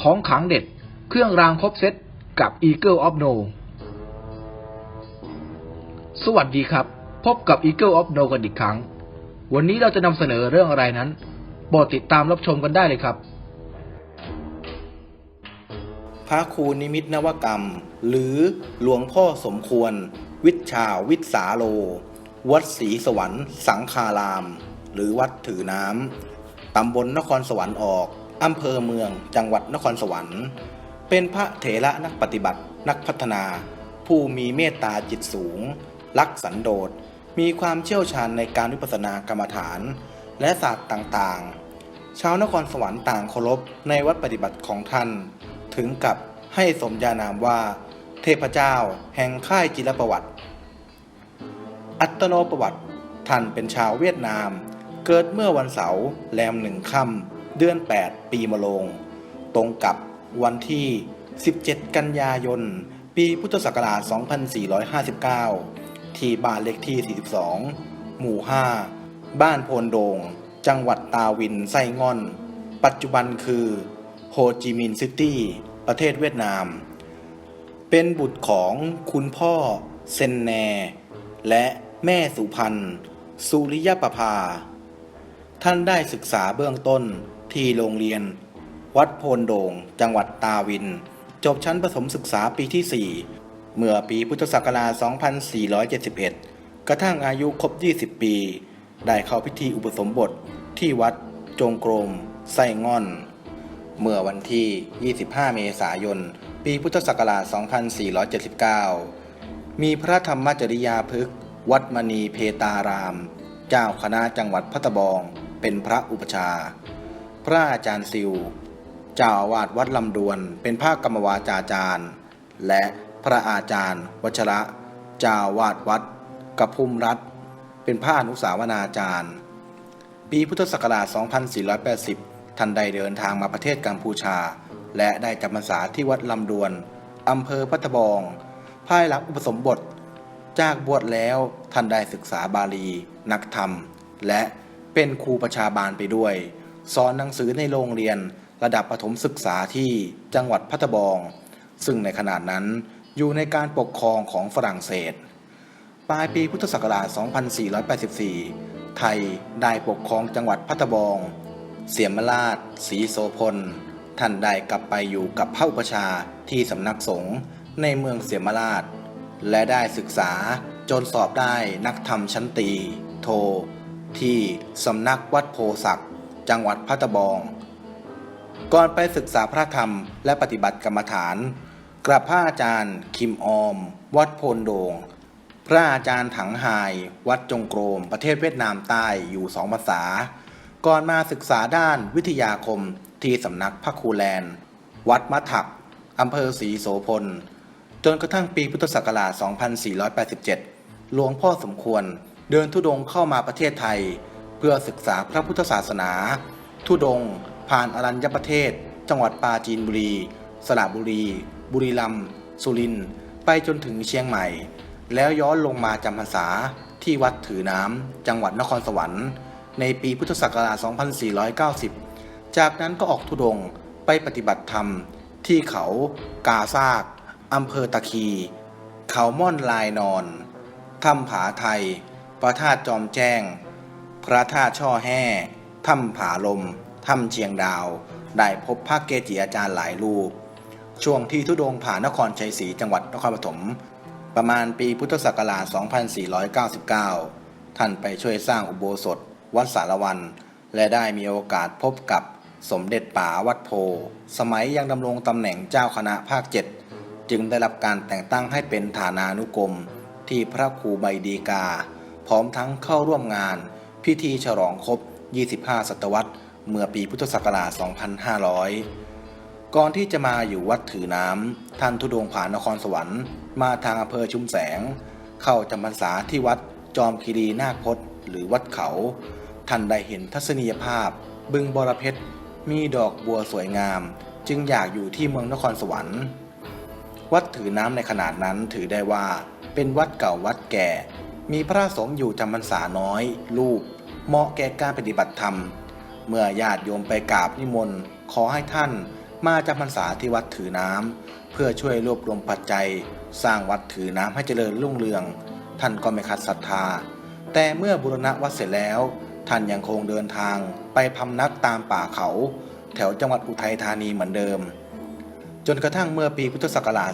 ของขังเด็ด เครื่องรางครบเซตกับ Eagle of No สวัสดีครับ พบกับ Eagle of No กันอีกครั้ง วันนี้เราจะนำเสนอเรื่องอะไรนั้นโปรดติดตามรับชมกันได้เลยครับ พระครูนิมิตนวกรรม หรือหลวงพ่อสมควร วิชาวิสาโล วัดศรีสวรรค์ สังคาราม หรือวัดถือน้ำตำบลนครสวรรค์ออก อำเภอเมือง จังหวัดนครสวรรค์ เป็นพระเถระนักปฏิบัติ นักพัฒนา ผู้มีเมตตาจิตสูง รักสันโดษ มีความเชี่ยวชาญในการวิปัสสนากรรมฐาน และศาสตร์ต่างๆ ชาวนครสวรรค์ต่างเคารพในวัดปฏิบัติของท่าน ถึงกับให้สมญานามว่า เทพเจ้า แห่งค่ายจิรประวัติ อัตโนประวัติ ท่านเป็นชาวเวียดนาม เกิดเมื่อวันเสาร์แรมหนึ่งค่ำ เดือน 8 ปีมะโรงตรงกับวันที่ 17 กันยายน ปีพุทธศักราช 2459 ที่บ้านเลขที่ 42 หมู่ 5 บ้านโพนโดง จังหวัดตาวินไส้ง่อน ปัจจุบันคือโฮจิมินห์ซิตี้ ประเทศเวียดนาม เป็นบุตรของคุณพ่อเซนแน และแม่สุพันธ์สุริยประภา ท่านได้ศึกษาเบื้องต้น ที่โรงเรียน วัดโพนโดง จังหวัดตาวิน จบชั้นประถมศึกษาปีที่ 4 เมื่อปีพุทธศักราช 2471 กระทั่งอายุครบ 20 ปี ได้เข้าพิธีอุปสมบทที่วัดจงกรมไส้ง่อน เมื่อวันที่ 25 เมษายน ปีพุทธศักราช 2479 มีพระธรรมจริยาพฤกษ์วัดมณีเพตาราม เจ้าคณะจังหวัดพัทบอง เป็นพระอุปชา พระอาจารย์ซิวเจ้าอาวาสวัดลำดวน เป็นพระกรรมวาจาจารย์ และพระอาจารย์ วัชระเจ้าวาสวัดกระพุ่มรัฐ เป็นพระอนุสาวนาจารย์ ปีพุทธศักราช 2480 ท่านได้เดินทางมาประเทศกัมพูชา และได้จำพรรษาที่วัดลำดวนอำเภอพัทบองภายหลังอุปสมบท จากบวชแล้วท่านได้ศึกษาบาลี นักธรรม และเป็นครูประชาบาลไปด้วย สอนหนังสือในโรงเรียนระดับประถมศึกษาที่จังหวัดพัทบอง ซึ่งในขณะนั้นอยู่ในการปกครองของฝรั่งเศส ปลายปีพุทธศักราช 2484 ไทยได้ปกครองจังหวัดพัทบอง เสียมราชศรีโสพล ท่านได้กลับไปอยู่กับพระอุปชาที่สำนักสงฆ์ในเมืองเสียมราช และได้ศึกษาจนสอบได้นักธรรมชั้นตี โท ที่สำนักวัดโพศักดิ์ จังหวัดพัทบอง ก่อนไปศึกษาพระธรรมและปฏิบัติกรรมฐานกราบพระอาจารย์ คิมออม วัดโพนโดง พระอาจารย์ถังไฮวัดจงโกรม ประเทศเวียดนามใต้อยู่สองภาษา ก่อนมาศึกษาด้านวิทยาคมที่สำนักพระครูแลน วัดมะถักอำเภอศรีโสพล จนกระทั่งปีพุทธศักราช 2487 หลวงพ่อสมควรเดินทุดงเข้ามาประเทศไทย พื่อศึกษาพระพุทธศาสนา ทุดง ผ่านอรัญญประเทศ จังหวัดปราจีนบุรี สระบุรี บุรีรัมย์ สุรินทร์ ไปจนถึงเชียงใหม่ แล้วย้อนลงมาจำพรรษาที่วัดถือน้ำ จังหวัดนครสวรรค์ ในปีพุทธศักราช 2490 จากนั้นก็ออกทุดงไปปฏิบัติธรรมที่เขากาซากอำเภอตะคี เขาม่อนลายนอนถ้ำผาไทยพระธาตุจอมแจ้ง พระธาตุช่อแห่ถ้ำผาลม ถ้ำเชียงดาว ได้พบพระเกจิอาจารย์หลายรูป ช่วงที่ทุดงผ่านนครชัยศรีจังหวัดนครปฐมประมาณปีพุทธศักราช 2499 ท่านไปช่วยสร้างอุโบสถ วัดสารวัน และได้มีโอกาสพบกับสมเด็จป๋าวัดโพ สมัยยังดำรงตำแหน่งเจ้าคณะภาคเจ็ดจึงได้รับการแต่งตั้งให้เป็นฐานานุกรม ที่พระครูใบดีกา พร้อมทั้งเข้าร่วมงาน พิธีฉลองครบ 25 ศตวรรษ เมื่อปีพุทธศักราช 2500 ก่อนที่จะมาอยู่วัดถือน้ำ ท่านทุดงค์ผ่านนครสวรรค์ มาทางอำเภอชุมแสง เข้าจำพรรษาที่วัดจอมคีรีนาคพจน์หรือวัดเขา ท่านได้เห็นทัศนียภาพ บึงบรเพชร มีดอกบัวสวยงาม จึงอยากอยู่ที่เมืองนครสวรรค์ วัดถือน้ำในขนาดนั้นถือได้ว่า เป็นวัดเก่าวัดแก่ มีพระสงฆ์อยู่จำพรรษาน้อย รูป เหมาะแก่การปฏิบัติธรรม เมื่อญาติโยมไปกราบนิมนต์ขอให้ท่านมาจำพรรษาที่วัดถือน้ำเพื่อช่วยรวบรวมปัจจัย สร้างวัดถือน้ำให้เจริญรุ่งเรือง ท่านก็ไม่ขัดศรัทธา แต่เมื่อบูรณะวัดเสร็จแล้ว ท่านยังคงเดินทางไปพำนักตามป่าเขา แถวจังหวัดอุทัยธานีเหมือนเดิม จนกระทั่งเมื่อปีพุทธศักราช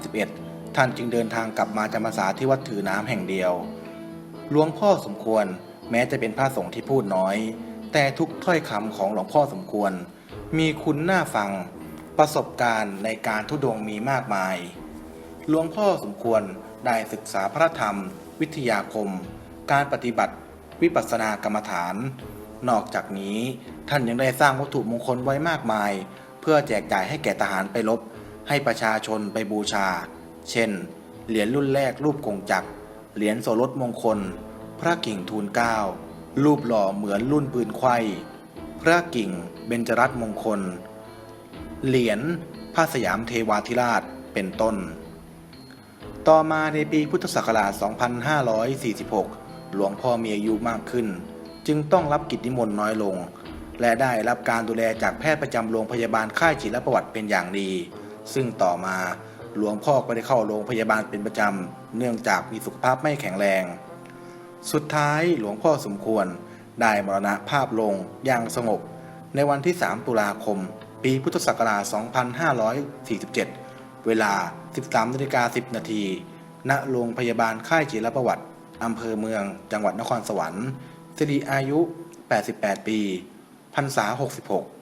2531 ท่านจึงเดินทางกลับมาจำพรรษาที่วัดถือน้ำแห่งเดียว หลวงพ่อสมควรแม้จะเป็นพระสงฆ์ที่พูดน้อย แต่ทุกถ้อยคำของหลวงพ่อสมควร มีคุณน่าฟัง ประสบการณ์ในการทุดงมีมากมาย หลวงพ่อสมควรได้ศึกษาพระธรรม วิทยาคม การปฏิบัติวิปัสสนากรรมฐาน นอกจากนี้ท่านยังได้สร้างวัตถุมงคลไว้มากมาย เพื่อแจกจ่ายให้แก่ทหารไปรบให้ประชาชนไปบูชา เช่น เหรียญรุ่นแรกรูปกงจักร เหรียญโสรถมงคล พระกิ่งทูลเก้ารูปหล่อเหมือนรุ่นปืนไขว้พระกิ่งเบญจรัตนมงคล เหรียญพระสยามเทวาธิราชเป็นต้น ต่อมาในปีพุทธศักราช 2546 หลวงพ่อมีอายุมากขึ้น จึงต้องรับกิจนิมนต์น้อยลง และได้รับการดูแลจากแพทย์ประจำโรงพยาบาลค่ายจิตประวัติเป็นอย่างดี ซึ่งต่อมา หลวงพ่อก็ได้เข้าโรงพยาบาลเป็นประจำ เนื่องจากมีสุขภาพไม่แข็งแรง สุดท้ายหลวงพ่อสมควรได้มรณภาพลงอย่างสงบ ในวันที่ 3 ตุลาคม ปีพุทธศักราช 2547 เวลา 13นาฬิกา10 นาที ณ โรงพยาบาลค่ายจิรประวัติ อำเภอเมือง จังหวัดนครสวรรค์สิริอายุ 88 ปีพรรษา 66